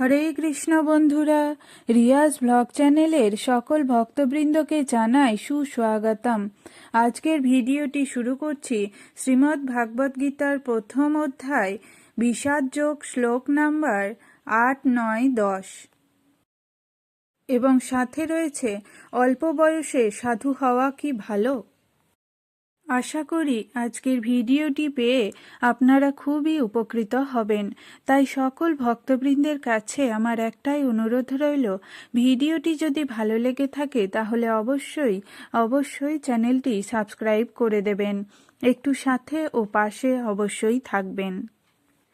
হরে কৃষ্ণ বন্ধুরা, রিয়াজ ব্লগ চ্যানেলের সকল ভক্তবৃন্দকে জানাই সুস্বাগতম। আজকের ভিডিওটি শুরু করছি শ্রীমদ্ ভাগবত গীতার প্রথম অধ্যায়, বিষাদ যোগ শ্লোক নাম্বার আট নয় দশ। এবং সাথে রয়েছে, অল্প বয়সে সাধু হওয়া কি ভালো? আশা করি আজকের ভিডিওটি পেয়ে আপনারা খুবই উপকৃত হবেন। তাই সকল ভক্তবৃন্দের কাছে আমার একটাই অনুরোধ রইল, ভিডিওটি যদি ভালো লেগে থাকে তাহলে অবশ্যই অবশ্যই চ্যানেলটি সাবস্ক্রাইব করে দেবেন। একটু সাথে ও পাশে অবশ্যই থাকবেন।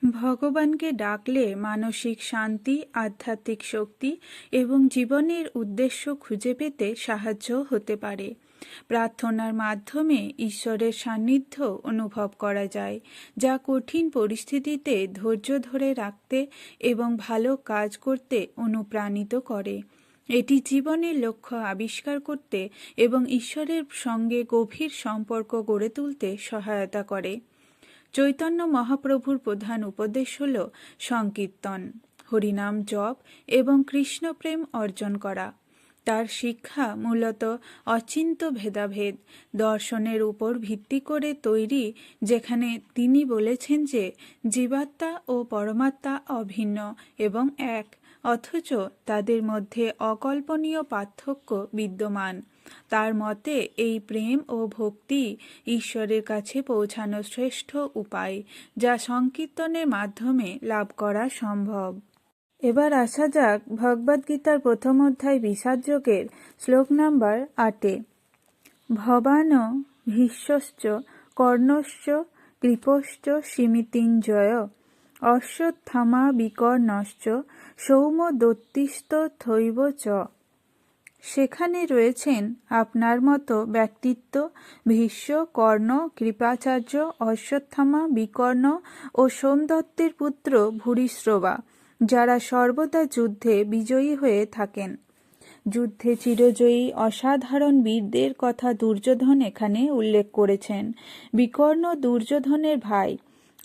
ভগবানকে ডাকলে মানসিক শান্তি, আধ্যাত্মিক শক্তি এবং জীবনের উদ্দেশ্য খুঁজে পেতে সাহায্য হতে পারে। প্রার্থনার মাধ্যমে ঈশ্বরের সান্নিধ্য অনুভব করা যায়, যা কঠিন পরিস্থিতিতে ধৈর্য ধরে রাখতে এবং ভালো কাজ করতে অনুপ্রাণিত করে। এটি জীবনের লক্ষ্য আবিষ্কার করতে এবং ঈশ্বরের সঙ্গে গভীর সম্পর্ক গড়ে তুলতে সহায়তা করে। চৈতন্য মহাপ্রভুর প্রধান উপদেশ হল সংকীর্তন, হরিনাম জপ এবং কৃষ্ণপ্রেম অর্জন করা। তার শিক্ষা মূলত অচিন্ত ভেদাভেদ। দর্শনের উপর ভিত্তি করে তৈরি, যেখানে তিনি বলেছেন যে, জীবাত্মা ও পরমাত্মা অভিন্ন এবং এক, অথচ তাদের মধ্যে অকল্পনীয় পার্থক্য বিদ্যমান। তার মতে, এই প্রেম ও ভক্তি ঈশ্বরের কাছে পৌঁছানোর শ্রেষ্ঠ উপায়, যা সংকীর্তনের মাধ্যমে লাভ করা সম্ভব। এবার আসা যাক ভগবদ্গীতার প্রথম অধ্যায় বিষাদযোগের শ্লোক নাম্বার আটে। ভবান ভীষ্মশ্চ, কর্ণশ্চ, কৃপশ্চ, সীমিতিঞ্জয়, অশ্বত্থামা বিকর্ণশ্চ, সৌম দত্তিস্ত থৈব চ। সেখানে রয়েছেন আপনার মতো ব্যক্তিত্ব, ভীষ্ম, কর্ণ, কৃপাচার্য, অশ্বত্থামা বিকর্ণ ও সোমদত্তের পুত্র ভূরিশ্রবা। যারা সর্বদা যুদ্ধে বিজয়ী হয়ে থাকেন। যুদ্ধে চিরজয়ী অসাধারণ বীরদের কথা দুর্যোধন এখানে উল্লেখ করেছেন। বিকর্ণ দুর্যোধনের ভাই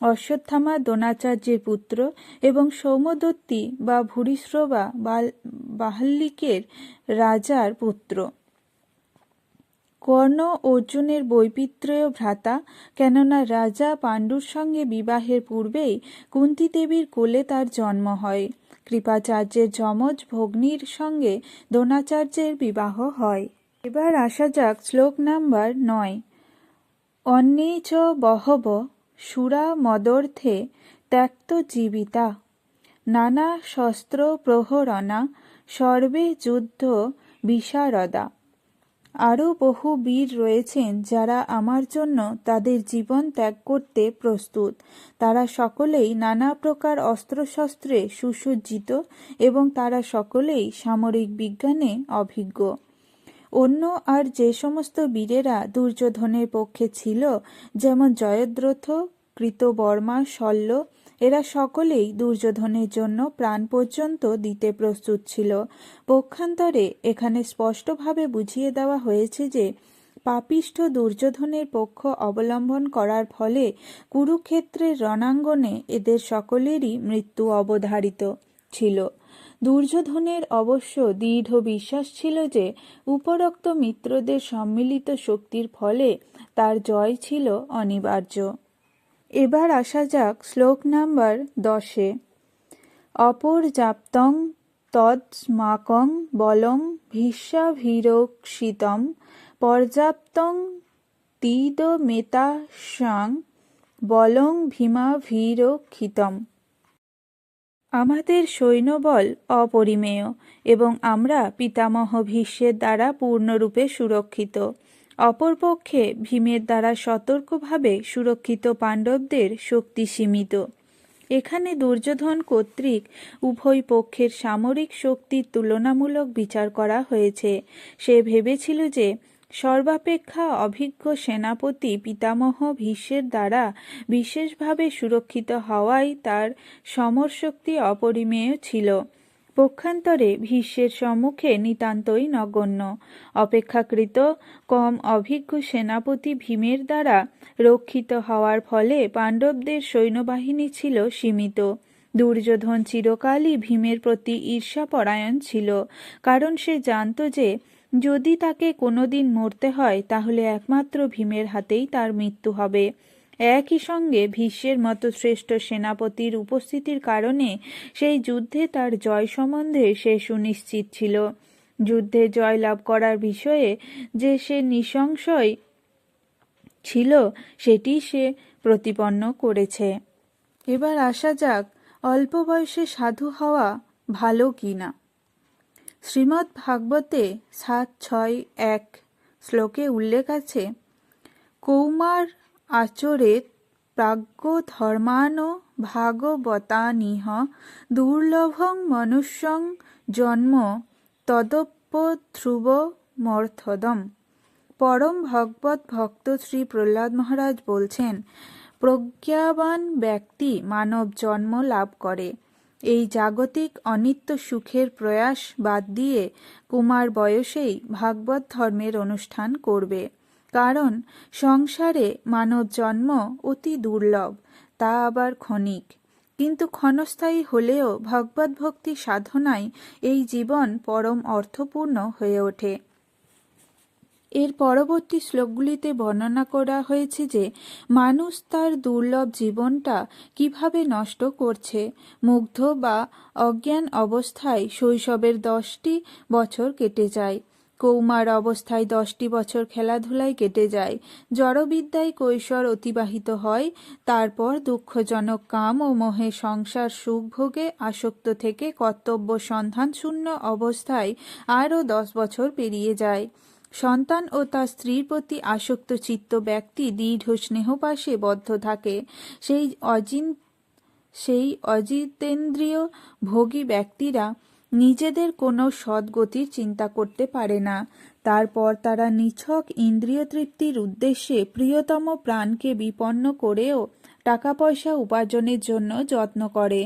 অশ্বত্থামা দ্রোণাচার্যের পুত্র এবং সৌমদত্তী বা ভূরিশ্রবা বাহ্লিকের রাজার পুত্র। কর্ণ অর্জুনের বৈপিত্রয় ভ্রাতা, কেননা রাজা পাণ্ডুর সঙ্গে বিবাহের পূর্বেই কুন্তী দেবীর কোলে তার জন্ম হয়। কৃপাচার্যের যমজ ভগ্নীর সঙ্গে দ্রোণাচার্যের বিবাহ হয়। এবার আসা যাক শ্লোক নাম্বার নয়। অন্যে চ বহব সুরা মদর্থে ত্যক্ত জীবিতা। নানা শস্ত্র প্রহরণা, সর্বে যুদ্ধ বিশারদা। আরও বহু বীর রয়েছেন যারা আমার জন্য তাদের জীবন ত্যাগ করতে প্রস্তুত। তারা সকলেই নানা প্রকার অস্ত্রশস্ত্রে সুসজ্জিত এবং তারা সকলেই সামরিক বিজ্ঞানে অভিজ্ঞ। অন্য আর যে সমস্ত বীরেরা দুর্যোধনের পক্ষে ছিল, যেমন জয়দ্রথ, কৃতবর্মা, শল্য এরা সকলেই দুর্যোধনের জন্য প্রাণ পর্যন্ত দিতে প্রস্তুত ছিল। পক্ষান্তরে এখানে স্পষ্টভাবে বুঝিয়ে দেওয়া হয়েছে যে, পাপিষ্ঠ দুর্যোধনের পক্ষ অবলম্বন করার ফলে কুরুক্ষেত্রের রণাঙ্গনে এদের সকলেরই মৃত্যু অবধারিত ছিল। দুর্যোধনের অবশ্য দৃঢ় বিশ্বাস ছিল যে, উপরোক্ত মিত্রদের সম্মিলিত শক্তির ফলে তার জয় ছিল অনিবার্য। এবার আসা যাক শ্লোক নাম্বার দশে। অপর অপর্যাপ্তং তৎস্মাকং বলং ভীষ্মাভিরক্ষিতম পর্যাপ্তং তিদমেতাসাং বলং ভীমাভিরক্ষিতম। আমাদের সৈন্যবল অপরিমেয় এবং আমরা পিতামহ ভীষ্মের দ্বারা পূর্ণরূপে সুরক্ষিত। অপরপক্ষে ভীমের দ্বারা সতর্কভাবে সুরক্ষিত পাণ্ডবদের শক্তি সীমিত। এখানে দুর্যোধন কর্তৃক উভয় পক্ষের সামরিক শক্তির তুলনামূলক বিচার করা হয়েছে। সে ভেবেছিল যে সর্বাপেক্ষা অভিজ্ঞ সেনাপতি পিতামহ ভীষ্মের দ্বারা বিশেষভাবে সুরক্ষিত হওয়াই তার সমরশক্তি অপরিমেয় ছিল। পক্ষান্তরে ভীষ্মের সম্মুখে নিতান্তই নগণ্য। অপেক্ষাকৃত কম অভিজ্ঞ সেনাপতি ভীমের দ্বারা রক্ষিত হওয়ার ফলে পাণ্ডবদের সৈন্যবাহিনী ছিল সীমিত। দুর্যোধন চিরকালই ভীমের প্রতি ঈর্ষাপরায়ণ ছিল, কারণ সে জানত যে, যদি তাকে কোনোদিন মরতে হয়, তাহলে একমাত্র ভীমের হাতেই তার মৃত্যু হবে। একই সঙ্গে ভীষ্মের মতো শ্রেষ্ঠ সেনাপতির উপস্থিতির কারণে সেই যুদ্ধে তার জয় সম্বন্ধে সে সুনিশ্চিত ছিল। যুদ্ধে জয়লাভ করার বিষয়ে যে সে নৃশংসই ছিল, সেটি সে প্রতিপন্ন করেছে। এবার আসা যাক, অল্প বয়সে সাধু হওয়া ভালো কি না। শ্রীমদ্ ভাগবতে সাত ছয় এক শ্লোকে উল্লেখ আছে, কৌমার ধর্মান ভাগবতানিহ দুর্লভং মনুষ্যং জন্ম তদপ্যধ্রুব মর্থদম। পরম ভগবত ভক্ত শ্রী প্রহ্লাদ মহারাজ বলছেন, প্রজ্ঞাবান ব্যক্তি মানব জন্ম লাভ করে। এই জাগতিক অনিত্য সুখের প্রয়াস বাদ দিয়ে কুমার বয়সেই ভাগবত ধর্মের অনুষ্ঠান করবে। কারণ সংসারে মানব জন্ম অতি দুর্লভ, তা আবার ক্ষণিক। কিন্তু ক্ষণস্থায়ী হলেও ভগবত ভক্তি সাধনায় এই জীবন পরম অর্থপূর্ণ হয়ে ওঠে। এর পরবর্তী শ্লোকগুলিতে বর্ণনা করা হয়েছে যে, মানুষ তার দুর্লভ জীবনটা কীভাবে নষ্ট করছে, মুগ্ধ বা অজ্ঞান অবস্থায় শৈশবের দশটি বছর কেটে যায়। কৌমার অবস্থায় দশটি বছর খেলাধুলায় কেটে যায়। জড়বিদ্যায় কৈশোর অতিবাহিত হয়। তারপর দুঃখজনক কাম ও মোহে সংসার সুখ ভোগে আসক্ত থেকে কর্তব্য সন্ধান শূন্য অবস্থায় আরও দশ বছর পেরিয়ে যায়। সন্তান ও তার স্ত্রীর প্রতি আসক্ত চিত্ত ব্যক্তি দৃঢ় স্নেহপাশে বদ্ধ থাকে। সেই অজিন সেই অজিতেন্দ্রীয় ভোগী ব্যক্তিরা নিজেদের কোনো সদ্গতির চিন্তা করতে পারে না। তারপর তারা নিছক ইন্দ্রিয় তৃপ্তির উদ্দেশ্যে প্রিয়তম প্রাণকে বিপন্ন করেও টাকা পয়সা উপার্জনের জন্য যত্ন করে।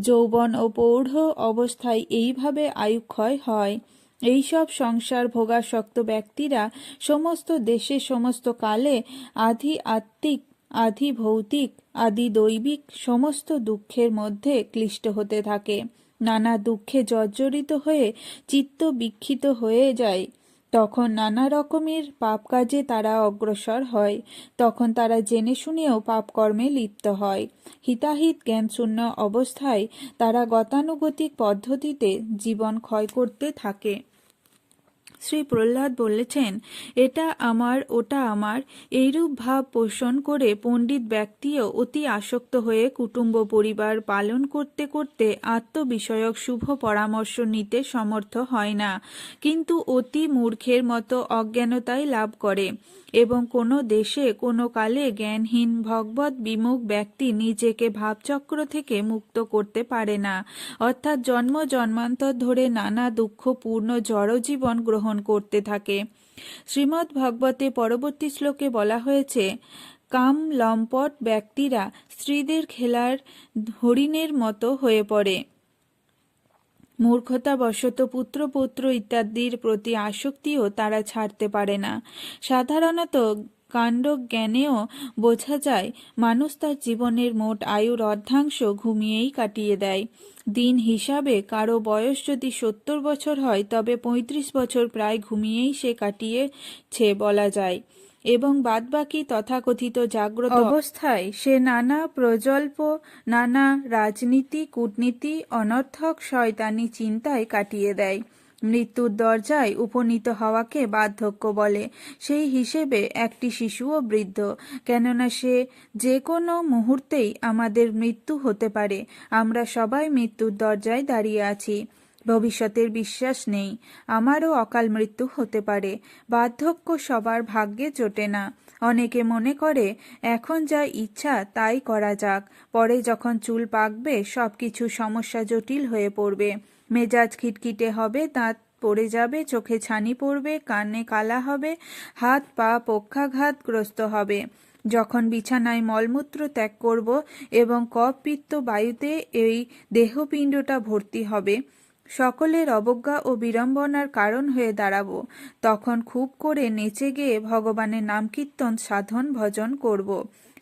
যৌবন ও পৌঢ় অবস্থায় এইভাবে আয়ুক্ষয় হয়। এইসব সংসার ভোগাসক্ত ব্যক্তিরা সমস্ত দেশে সমস্ত কালে আধি আত্মিক, আধি ভৌতিক, আদি দৈবিক সমস্ত দুঃখের মধ্যে ক্লিষ্ট হতে থাকে। নানা দুঃখে জর্জরিত হয়ে চিত্ত বিক্ষিত হয়ে যায়। তখন নানা রকমের পাপ কাজে তারা অগ্রসর হয়। তখন তারা জেনে শুনেও পাপকর্মে লিপ্ত হয়। হিতাহিত জ্ঞানশূন্য অবস্থায় তারা গতানুগতিক পদ্ধতিতে জীবন ক্ষয় করতে থাকে। শ্রী প্রহ্লাদ বলেছেন, এটা আমার, ওটা আমার। এইরূপ ভাব পোষণ করে পণ্ডিত ব্যক্তিও অতি আসক্ত হয়ে কুটুম্ব পরিবার পালন করতে করতে আত্মবিষয়ক শুভ পরামর্শ নিতে সমর্থ হয় না, কিন্তু অতি মূর্খের মতো অজ্ঞানতাই লাভ করে এবং কোনো দেশে কোনো কালে জ্ঞানহীন ভগবত বিমুখ ব্যক্তি নিজেকে ভাবচক্র থেকে মুক্ত করতে পারে না। অর্থাৎ জন্ম জন্মান্তর ধরে নানা দুঃখপূর্ণ জড়জীবন গ্রহণ করতে থাকে। শ্রীমদ্ ভগবতে পরবর্তী শ্লোকে বলা হয়েছে, কাম লম্পট ব্যক্তিরা স্ত্রীদের খেলার হরিণের মতো হয়ে পড়ে। মূর্খতাবশত পুত্র ইত্যাদির প্রতি আসক্তিও তারা ছাড়তে পারে না। সাধারণত কাণ্ডজ্ঞানেও বোঝা যায়, মানুষ তার জীবনের মোট আয়ুর অর্ধাংশ ঘুমিয়েই কাটিয়ে দেয়। দিন হিসাবে কারও বয়স যদি সত্তর বছর হয়, তবে পঁয়ত্রিশ বছর প্রায় ঘুমিয়েই সে কাটিয়েছে বলা যায়। এবং বাদবাকি তথাকথিত জাগ্রত অবস্থায় সে নানা প্রজল্প, নানা রাজনীতি, কূটনীতি, অনর্থক শয়তানি চিন্তায় কাটিয়ে দেয়। মৃত্যুর দরজায় উপনীত হওয়াকে বার্ধক্য বলে। সেই হিসেবে একটি শিশুও বৃদ্ধ। কেননা সে যে কোনো মুহূর্তেই আমাদের মৃত্যু হতে পারে। আমরা সবাই মৃত্যুর দরজায় দাঁড়িয়ে আছি। ভবিষ্যতের বিশ্বাস নেই। আমারও অকাল মৃত্যু হতে পারে। বার্ধক্য সবার ভাগ্যে জোটে না। অনেকে মনে করে, এখন যা ইচ্ছা, তাই করা যাক। পরে যখন চুল পাকবে সব কিছু সমস্যা জটিল হয়ে পড়বে। মেজাজ খিটখিটে হবে, দাঁত পড়ে যাবে, চোখে ছানি পড়বে, কানে কালা হবে, হাত, পা পক্ষাঘাতগ্রস্ত হবে। যখন বিছানায় মলমূত্র ত্যাগ করব এবং কপ পিত্ত বায়ুতে এই দেহপিণ্ডটা ভর্তি হবে, সকলের অবজ্ঞা ও বিড়ম্বনার কারণ হয়ে দাঁড়াব। তখন খুব করে নেচে গিয়ে ভগবানের নাম কীর্তন সাধন, ভজন করব।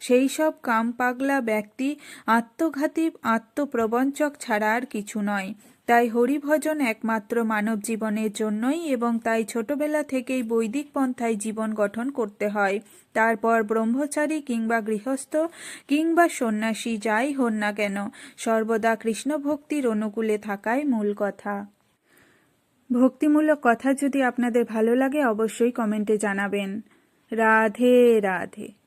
সেই সব কাম পাগলা ব্যক্তি আত্মঘাতী, আত্মপ্রবঞ্চক ছাড়া আর কিছু নয়। তাই হরিভজন একমাত্র মানব জীবনের জন্যই এবং তাই ছোটবেলা থেকেই বৈদিক পন্থায় জীবন গঠন করতে হয়। তারপর ব্রহ্মচারী কিংবা গৃহস্থ কিংবা সন্ন্যাসী যাই হন না কেন, সর্বদা কৃষ্ণ ভক্তির অনুকূলে থাকাই মূল কথা। ভক্তিমূলক কথা যদি আপনাদের ভালো লাগে অবশ্যই কমেন্টে জানাবেন। রাধে রাধে।